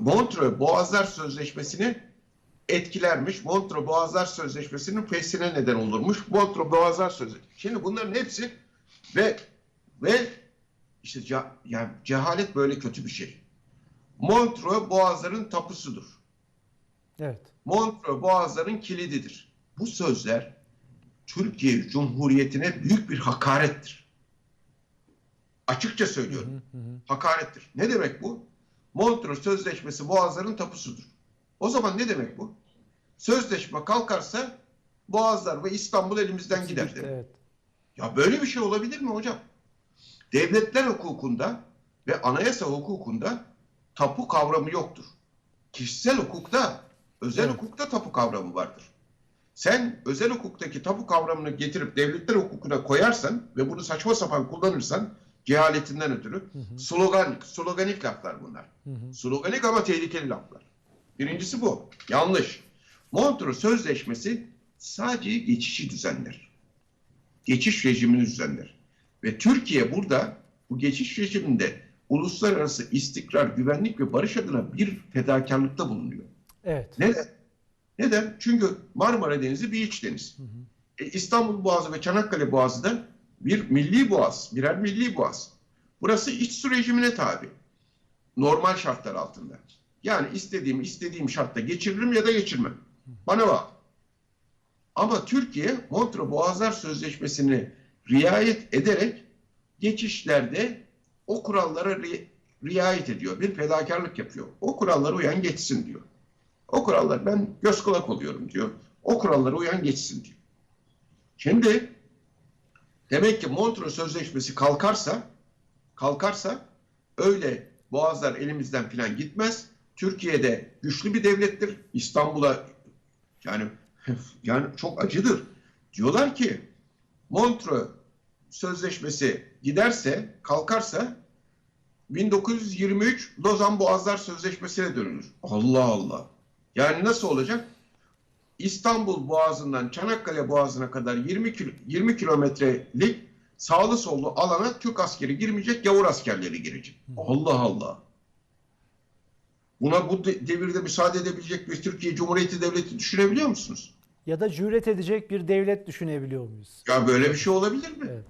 Montreux Boğazlar Sözleşmesi'ni etkilermiş. Montreux Boğazlar Sözleşmesi'nin fesine neden olurmuş. Montreux Boğazlar Sözleşmesi. Şimdi bunların hepsi ve ve işte ce- yani cehalet böyle kötü bir şey. Montreux Boğazların tapusudur. Evet. Montreux Boğazların kilididir. Bu sözler Türkiye Cumhuriyeti'ne büyük bir hakarettir. Açıkça söylüyorum. Hı hı. Hakarettir. Ne demek bu? Montreux Sözleşmesi Boğazların tapusudur. O zaman ne demek bu? Sözleşme kalkarsa Boğazlar ve İstanbul elimizden gider demek. Evet. Ya böyle bir şey olabilir mi hocam? Devletler hukukunda ve anayasa hukukunda tapu kavramı yoktur. Kişisel hukukta, özel Evet. hukukta tapu kavramı vardır. Sen özel hukuktaki tapu kavramını getirip devletler hukukuna koyarsan ve bunu saçma sapan kullanırsan cehaletinden ötürü slogan, sloganik laflar bunlar. Hı hı. Sloganik ama tehlikeli laflar. Birincisi bu. Yanlış. Montreux Sözleşmesi sadece geçişi düzenler. Geçiş rejimini düzenler. Ve Türkiye burada bu geçiş rejiminde uluslararası istikrar, güvenlik ve barış adına bir fedakarlıkta bulunuyor. Evet. Neden? Neden? Çünkü Marmara Denizi bir iç deniz. E, İstanbul Boğazı ve Çanakkale Boğazı da bir milli boğaz, birer milli boğaz. Burası iç su rejimine tabi. Normal şartlar altında. Yani istediğim istediğim şartta geçiririm ya da geçirmem. Bana bak. Ama Türkiye Montreux Boğazlar Sözleşmesi'ni riayet ederek geçişlerde o kurallara ri- riayet ediyor. Bir fedakarlık yapıyor. O kurallara uyan geçsin diyor. O kurallar ben göz kulak oluyorum diyor. O kurallara uyan geçsin diyor. Şimdi demek ki Montreux Sözleşmesi kalkarsa kalkarsa öyle boğazlar elimizden filan gitmez. Türkiye'de güçlü bir devlettir. İstanbul'a yani yani çok acıdır. Diyorlar ki Montreux Sözleşmesi giderse, kalkarsa 1923 Lozan Boğazlar Sözleşmesi'ne dönülür. Allah Allah. Yani nasıl olacak? İstanbul Boğazı'ndan Çanakkale Boğazı'na kadar 20 kilo, 20 kilometrelik sağlı sollu alana Türk askeri girmeyecek, gavur askerleri girecek. Allah Allah. Buna bu de- devirde müsaade edebilecek bir Türkiye Cumhuriyeti Devleti düşünebiliyor musunuz? Ya da cüret edecek bir devlet düşünebiliyor muyuz? Ya böyle bir şey olabilir mi? Evet.